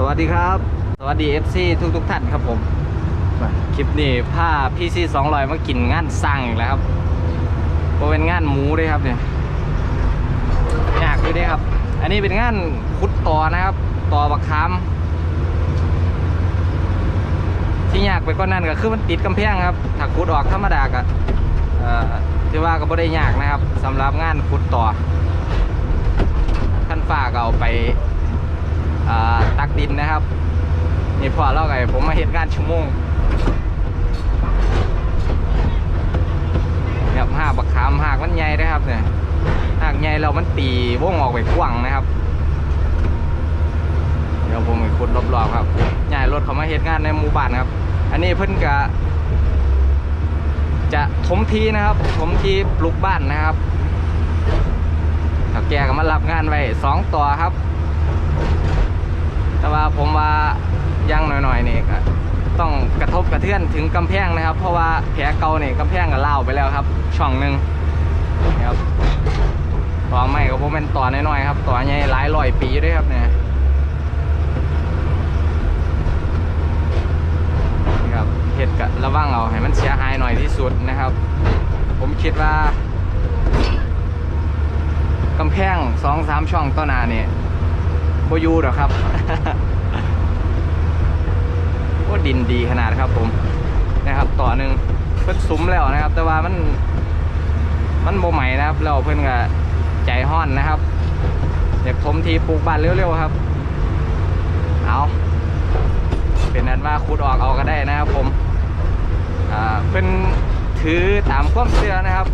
สวัสดีครับ สวัสดี FC ทุกทุกๆท่านครับผมมาคลิปนี้พาพี่ซีสองรอยมากินงานสร้างอีกแล้วครับโบเป็นงานหมูด้วยครับเนี่ยยากด้วยด้วยครับ อันนี้เป็นงานขุดต่อนะครับ ต่อบักคามที่ยากไปก็นั่นก็คือมันติดกำแพงครับถ้าขุดออกธรรมดาก็เอ่อที่ว่าก็บ่ได้ยากนะครับสำหรับงานขุดต่อท่านฝ้าก็เอาไปอ่า ตักดินนะครับ นี่พอเล่าไงผมมาเห็นงานชั่วโมงเนี่ยหากบักขามหากมันใหญ่นะครับเนี่ยหากใหญ่เรามันตีวงออกไปกว้างนะครับ เดี๋ยวผมไปขุดรอบๆครับใหญ่รถเขามาเห็นงานในหมู่บ้านครับ อันนี้เพิ่นกะจะถมทีนะครับถมทีปลูกบ้านนะครับถ้าแกก็มารับงานไว้สองต่อครับ แต่ว่าผมว่ายังหน่อยๆนี่ก็ต้องกระทบกระเทือนถึงกำแพงนะครับ เพราะว่าแผลเก่าเนี่ยกำแพงก็เล่าไปแล้วครับ ช่องหนึ่งนี่ครับต่อไม่ก็ผมเป็นต่อน้อยๆครับต่อใหญ่หลายร้อยปีด้วยครับเนี่ยนะครับเห็ดกะระวังเอาให้มันเสียหายหน่อยที่สุดนะครับ ผมคิดว่ากำแพงสองสามช่องต้นนาเนี่ย บอยูหรอครับว่าดินดีขนาดครับผมนะครับ ต่อหนึ่งเพิ่นซุ้มแล้วนะครับ แต่ว่ามัน มันโบใหม่นะครับแล้วเพิ่นก็ใจห้อนนะครับอยากทมทีปลูกบ้านเร็วๆครับ เอาเป็นนั้นว่าขุดออกเอาก็ได้นะครับผมอ่าเพิ่นถือตามความเชื่อนะครับ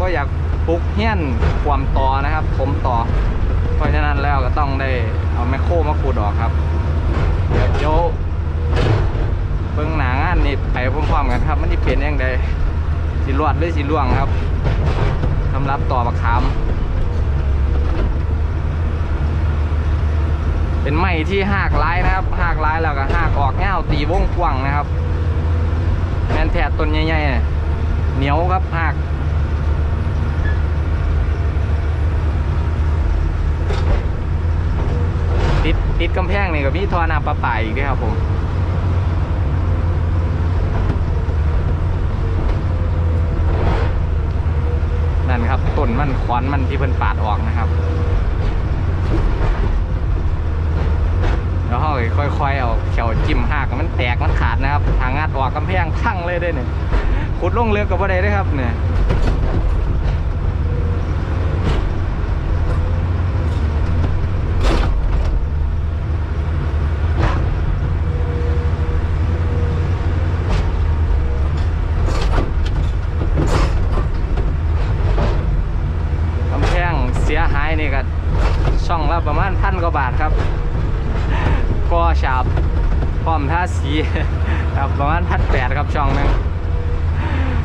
ก็อยากปลูกเฮี้ยนความต่อนะครับ ผมต่อ เพราะฉะนั้นแล้วก็ต้องได้ เอาแมคโครมาขูดออกครับ เดี๋ยวโยเบิ่งหนางานนี่ไปพร้อมๆกันครับ มันจะเป็นยังไงสิรวดหรือสิล่วงครับสำหรับต่อบักขามเป็นไม้ที่หากร้ายนะครับหากร้ายแล้วก็หากออกเงาวตีวงกว้างนะครับ แมนแทดต้นใหญ่ๆเนี่ยเหนียวครับหาก ติดกำแพงนี่กับมีท่อน้ำประปาอีกด้วยครับผมนั่นครับต้นมันขอนมันที่เพิ่นปาดออกนะครับ แล้วเขาก็ค่อยๆเอาเขียวจิ้มหักมันแตกมันขาดนะครับทางงัดออกกำแพงทั้งเลยเด้เนี่ยขุดลงเรือกับว่าได้ด้วยครับเนี่ย กำแพงเสียหายนี่ก็ช่องละประมาณพันกว่าบาทครับ ก็ฉาบาสีครับประมาณพันแปดครับช่องหนึง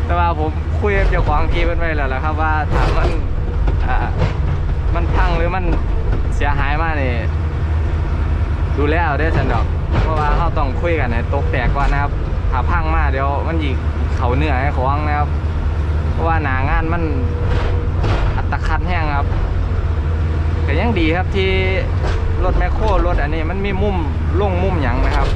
แต่ว่าผมคุยกับเจ้าของที่เพิ่นไว้แล้วแหละครับว่าถามมันมันพังหรือมันเสียหายมากนี่ดูแลเอาได้สันดอก เพราะว่าเขาต้องคุยกันให้ตกแตกก่อนนะครับถ้าพังมากเดี๋ยวมันหยิกเขาเหนื่อยให้ของนะครับ เพราะว่าหนางานมันอัตคัดแห้งครับแต่ยังดีครับที่รถแมคโครรถอันนี้มันมีมุมลงมุมหยังนะครับ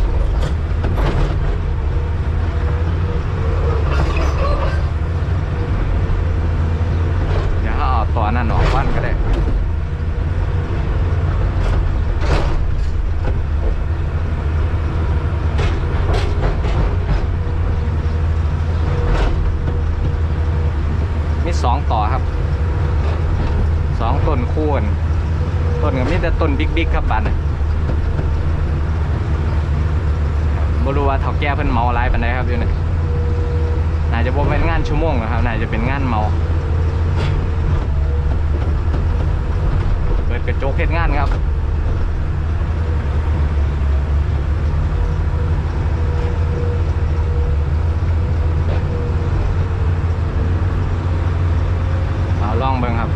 เดี๋ยวเอาต่อนั่นออกบ้านก็ได้มีสองต่อครับสองต้นคูณต้นกับมีแต่ต้นบิ๊กๆครับบัดน บรู้ว่าเถาแก่เพิ่นเมาหลายปันไดครับอยู่นี่น่าจะบ่เป็นงานชั่วโมงหรอครับน่าจะเป็นงานเมาเปิดกระจกเฮ็ดงานครับ เอาล่องเบิ่งครับ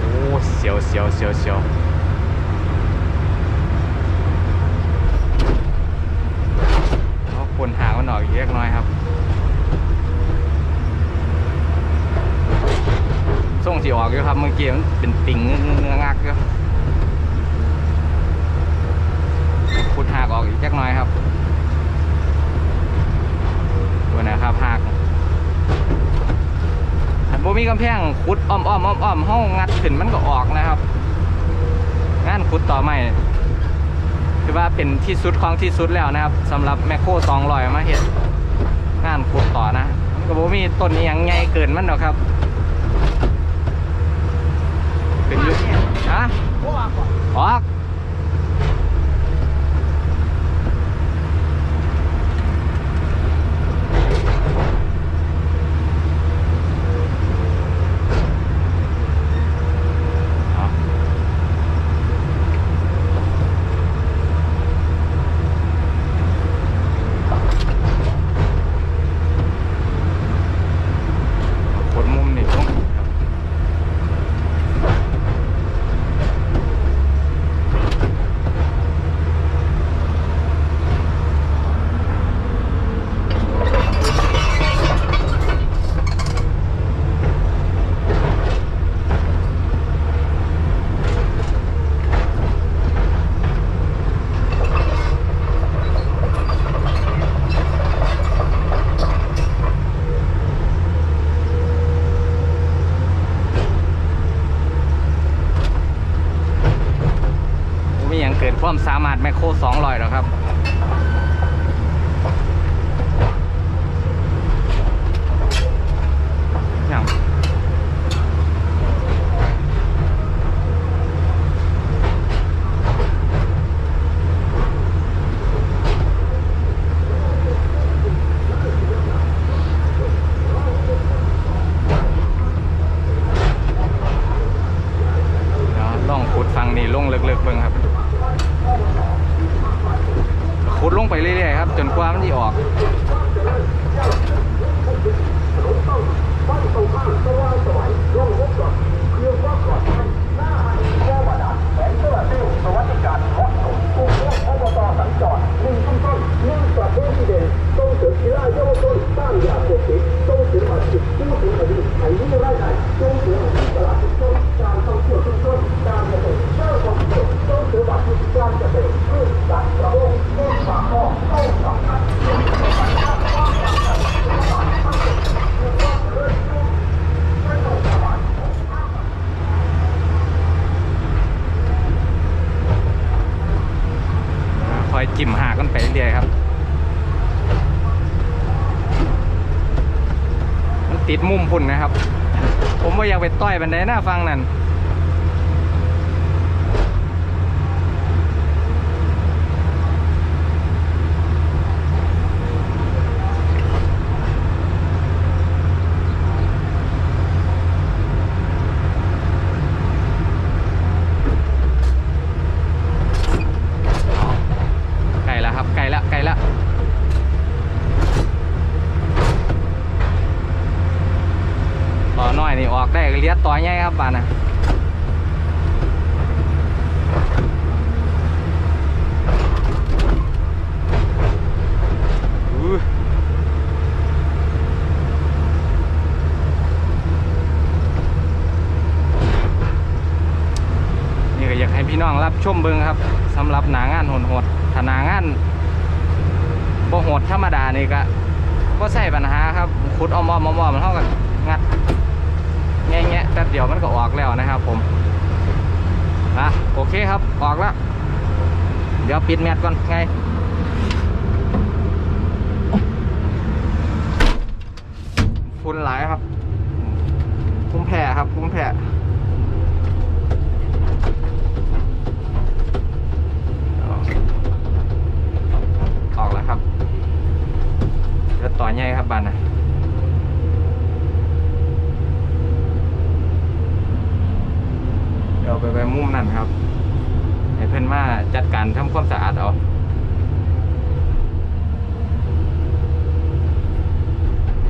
โอ้ เสียวเสียวเสียวเสียวมันออกอีกเล็กน้อยครับส่งที่ออกอยู่ครับ เมื่อกี้มันเป็นติ่งเงื้องักอยู่ขุดหากออกอีกเล็กน้อยครับตัวนะครับหากถ้าบ่มีกำแพงขุดอ้อมอ้อมอ้อมอ้อมห้องงัดขึ้นมันก็ออกนะครับานขุดต่อใหม่คือว่าเป็นที่สุดของที่สุดแล้วนะครับสำหรับแมคโครสองลอยมาเห็ดงานขุดต่อนะก็บ่มีต้นนี้ยังไงเกินมันหรอกครับเป็นยุฮะออก อยากไปต้อยบันไดหน้าฟังนั่น ไกลแล้วครับไกลแล้วไกลแล้วต่อน้อยนี่ออกได้ก็เลียดต่อใหญ่ครับบานนะอู้นี่ก็อยากให้พี่น้องรับชมเบิงครับสำหรับหนางาน โหดๆถ้านางานบ่โหดธรรมดานี่ก็ก็ใส่ปัญหาครับขุดอ้อมๆอ้อมๆมันเท่ากับงัดแง่ๆแป๊บเดียวมันก็ออกแล้วนะครับ ผมอะโอเคครับออกแล้วเดี๋ยวปิดแมทก่อนไงฝุ่นหลายครับ คุ้มแพ้ครับ คุ้มแพ้ ออกแล้วครับ เดี๋ยวต่อใหญ่ครับบันนะเดี๋ยวไปไปมุมนั่นครับ ให้เพื่อนมาจัดการทำความสะอาดเอา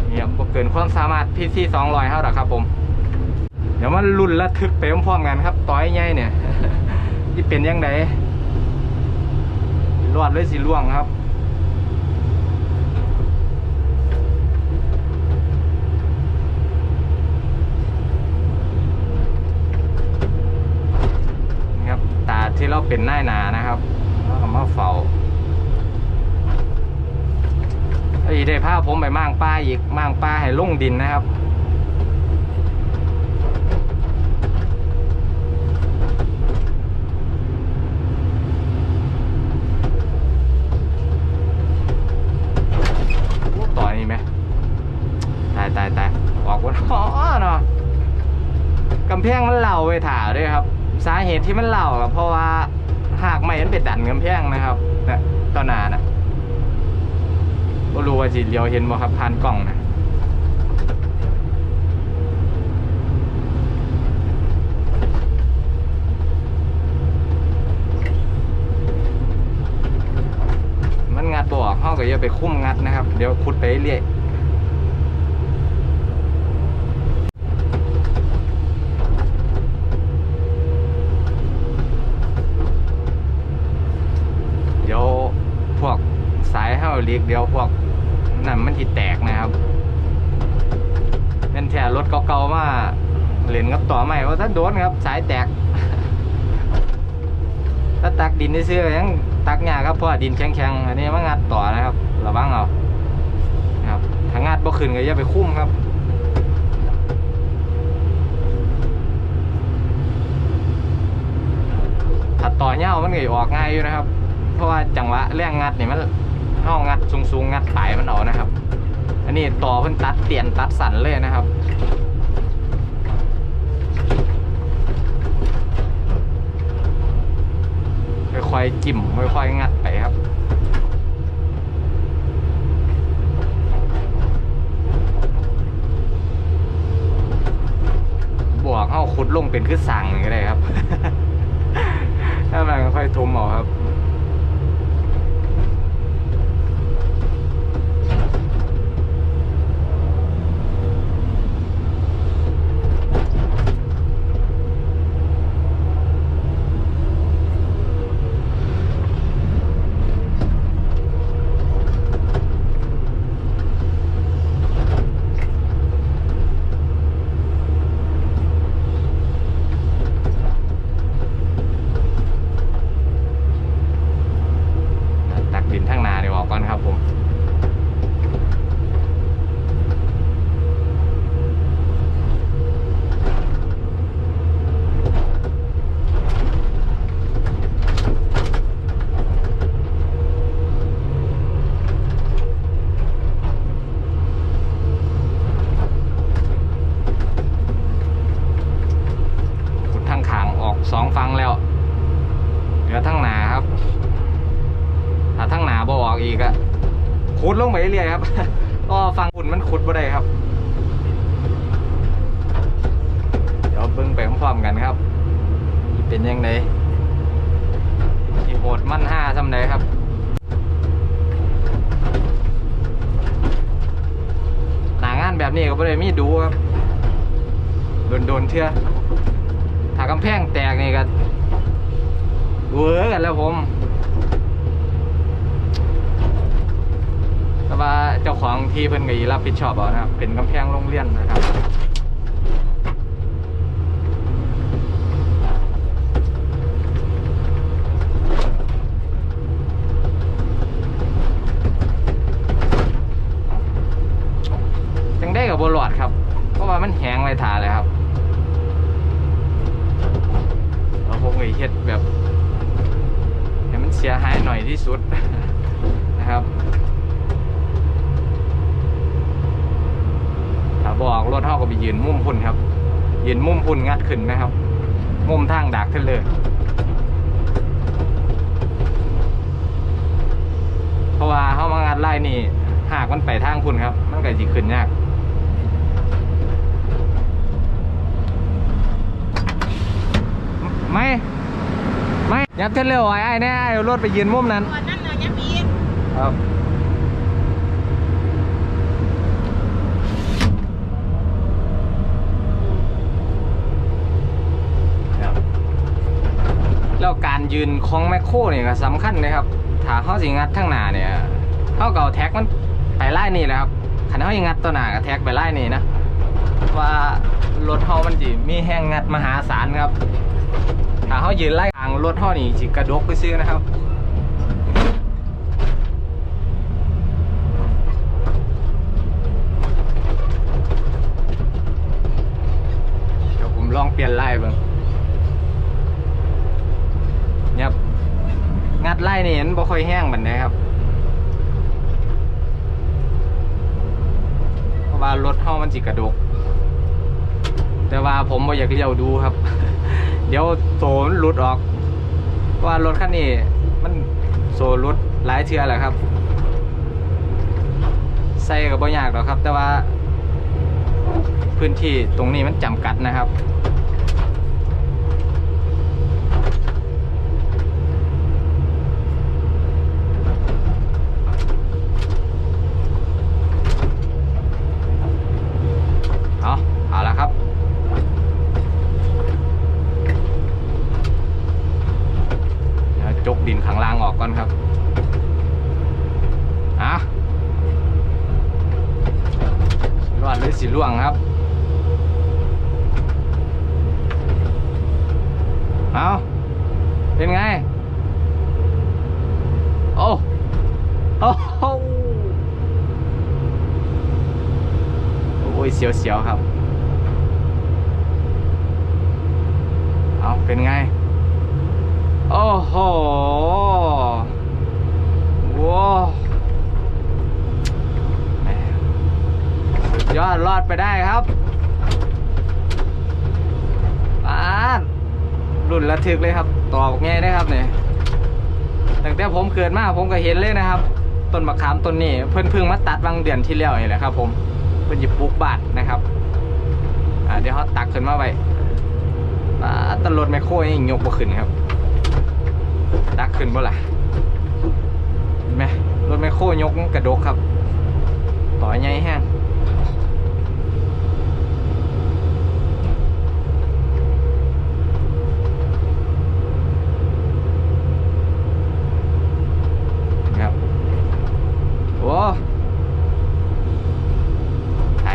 เนี่ยบ่เกินความสามารถพี่ที่สองรอยเท่าหรอครับผม เดี๋ยวมันรุ่นระทึกไปพร้อมๆกันครับ ต่อยใหญ่เนี่ยที่เป็นยังไงรอดเลยสิล่วงครับ ที่เราเป็นหน้าหนานะครับแล้วก็มาเฝ้าไอ้ได้พาผมไปมั่งป้าอีกมั่งป้าให้ลงดินนะครับต่อยนี่ไหมตายตายตายออกวันอ๋อเนาะกำแพงมันเหล่าไปถ่าด้วยครับ สาเหตุที่มันเหล่าก็เพราะว่าหากไม่มันเป็นดันกำแพงนะครับนะตอนหนานะ ก็รู้ว่าจิเลียวเห็นบ่ครับผ่านกล้องนะมันงัดบออห้องก็อย่าไปคุ้มงัดนะครับ เดี๋ยวขุดไปเรื่อยเดี๋ยวพวกสายเฮาเลีกเดี๋ยวพวก นั่นมันทิแตกนะครับเป็นแถรถเก่าๆมาเล่นกับต่อใหม่ว่าถ้าโดนครับ สายแตก ถ้าตักดินได้ซื้อยังตักยาครับเพราะดินแข็งๆอันนี้มันงัดต่อนะครับระวังเอานะครับถ้างัดบ่ขึ้นก็อย่าไปคุ้มครับถัดต่อเง่ามันก็ออกง่ายอยู่นะครับ เพราะว่าจังหวะแรงงัดนี่มัน ห้องงัดสูงๆงัดปลายมันเอานะครับ อันนี้ต่อเพิ่นตัดเตียนตัดสันเลยนะครับค่อยๆจิ้มค่อยๆงัดไปครับบวกเข้าขุดลงเป็นคือสั่งก็ได้ครับ ถ้ามันค่อยทุมเอาครับ ตักดินทั้งนาเดี๋ยวออกก่อนครับผม ขุดทั้งขางออก สองฟังแล้วเหลือทั้งหนาครับ ถ้าทั้งหนาบออกอีกอะขุดลงไปเรื่อยครับ ก็ฟังฝุ่นมันขุดบ่ได้ครับ เดี๋ยวเบิ่งไปพร้อมๆกันครับ เป็นยังไงอีโหดมั่นห้าซำใดครับหนางานแบบนี้ก็บ่ได้มีดูครับโดนๆเชื่อากำแพงแตกนี่ก็เวอร์กันแล้วผมแต่ว่าเจ้าของที่เพิ่นก็รับผิดชอบเอานะครับ เป็นกำแพงโรงเรียนนะครับ จังได้กับบหลอดครับ เพราะว่ามันแห้งไรทาเลยครับเราพวกไอ้เฮ็ดแบบให้มันเสียหายหน่อยที่สุด นะครับ ถ้าบอกรถเท่าก็ไปยืนมุมพุ่นครับ ยืนมุมพุ่นงัดขึ้นนะครับ มุมทางดักขึ้นเลย เพราะว่าเขามางัด ไล่นี่หากมันไปทางพุ่นครับ มันก็จิขึ้นยากไม่ไม่ยับเทนเร็วไอ้ไอ้แน่ไอ้เอารถไปยืนมุมนั้นนนั้นนะยังมีครับครับแล้วการยืนของแมคโครเนี่ยก็สำคัญนะครับ ถ้าเขาสิงัดทั้งหน้าเนี่ย เขาก็เอาแท็กมันไปไล่นี่แหละครับขันเขายังงัดตัวหนากับแท็กไปไล่นี่นะว่ารถเขามันจีมีแห้งงัดมหาศาลครับถ้าเขายืนไล่ทางรถท่อนี่จิกระดกไปซื้อนะครับเดี๋ยวผมลองเปลี่ยนไล่บ้างเนี่ยงัดไล่นี่เห็นบ่ค่อยแห้งบันไดครับ เพราะ ว่ารถเฮามันจิกระดก แต่ว่าผมบ่อยากเลี้ยวดูครับ เดี๋ยวโซนหลุดออก ว่ารถคันนี้มันโซนหลุดหลายเชือแหละครับ ใส่กับ่ยากหรอกครับ แต่ว่า พื้นที่ตรงนี้มันจำกัดนะครับ เอาเอาละครับ เดี๋ยวจกดินข้างล่างออกก่อนครับอะสิรอดหรือสิล่วงครับ เอาเป็นไง โอ้โอ้โหโอ้ยเสียวๆครับ เอาเป็นไง โอ้โหว้าวแหม่สุดยอดรอดไปได้ครับปาดรุ่นระทึกเลยครับ ตอกง่ายได้ครับเนี่ยตั้งแต่ผมเกิดมาผมก็เห็นเลยนะครับ ต้นมะขามต้นนี้เพิ่นพิ่งมาตัดบางเดือนที่แล้วนี่แหละครับผม เพิ่นหยิบปลูกบาทนะครับอ่าเดี๋ยวเขาตักขึ้นมาไว้อ่าตลดไมโครยังยกบ่ขึ้นครับ ตักขึ้นบ่ล่ะเห็นไหมรถไมโครยกกระดกครับ ต่อใหญ่แห้งครับ โอ้ไป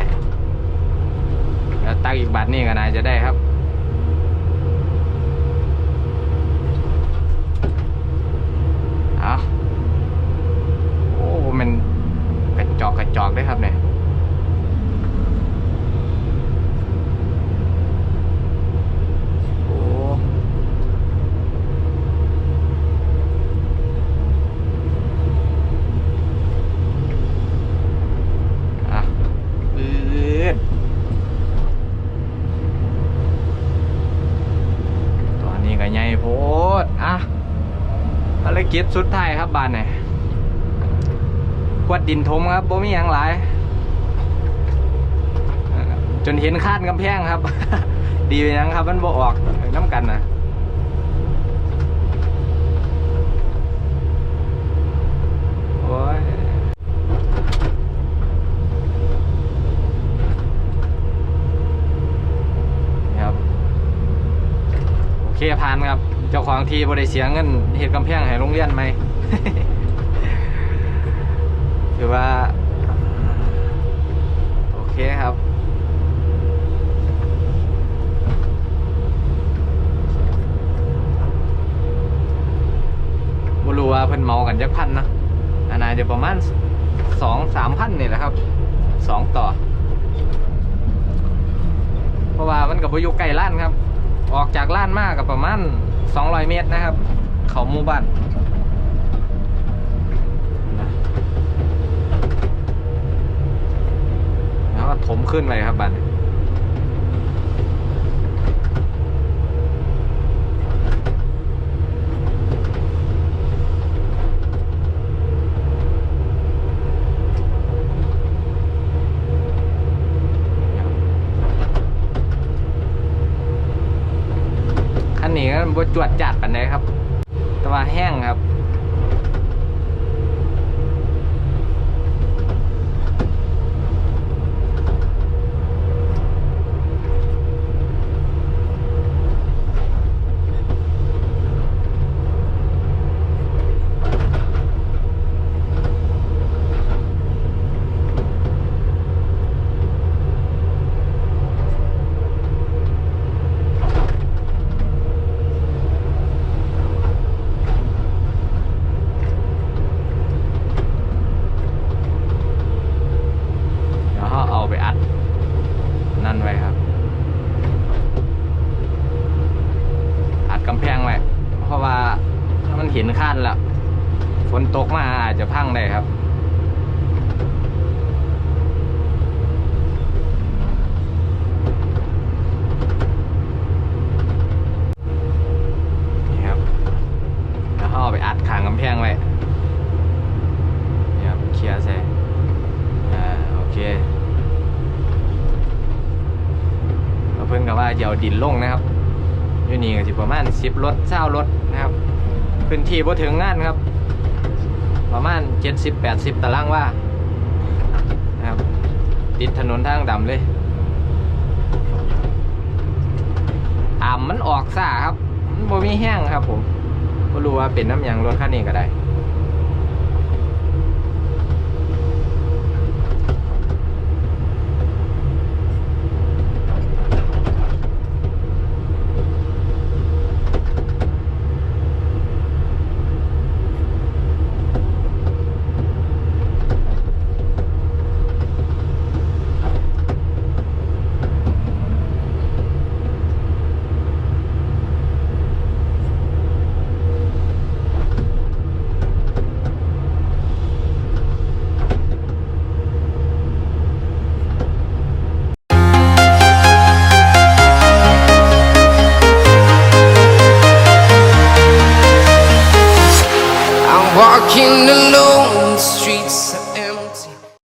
แล้วตักอีกบัตรนี่ก็นายจะได้ครับ เอาโอ้ มันกระจอกกระจอกได้ครับเนี่ย โอ้ อะปืดตอนนี้ก็ใหญ่โพดอะ ภารกิจสุดท้ายครับบ้านเนี่ยกวดดินทมครับบ่มีอย่างหลาย จนเห็นคาดกำแพงครับ ดีไปยังครับ มันบ่ออกน้ำกันนะโอ้ยครับโอเคผ่านครับ เจ้าของทีบริเสียเงินเหตุกำแพงให้โรงเรียนไหมถือว่า โอเคครับบรู้ว่าเพิ่นเมากันจักพันนะอันน่าจะประมาณสองสามพันนี่แหละครับสองต่อ เพราะว่ามันกับอยู่ใกล้ร้านครับ ออกจากร้านมากกับประมาณ 200 เมตรนะครับ เขาหมู่บ้านแล้วก็ถมขึ้นไปครับบ้านคั นนี้ แพงไว้นี่ครับเคลียร์ใส่อ่าโอเคเราเพิ่งกับว่าเดี๋ยวดินลงนะครับอยู่นี่ก็สิประมาณสิบรถเศร้ารถนะครับพื้นที่พอถึงงานครับ ประมาณเจ็ดสิบแปดสิบตารางว่านะครับติดถนนทางดำเลยอ่ำมันออกซ่าครับมันบ่มีแห้งครับผม ก็รู้ว่าเป็นน้ำยางรถคันนี้ก็ได้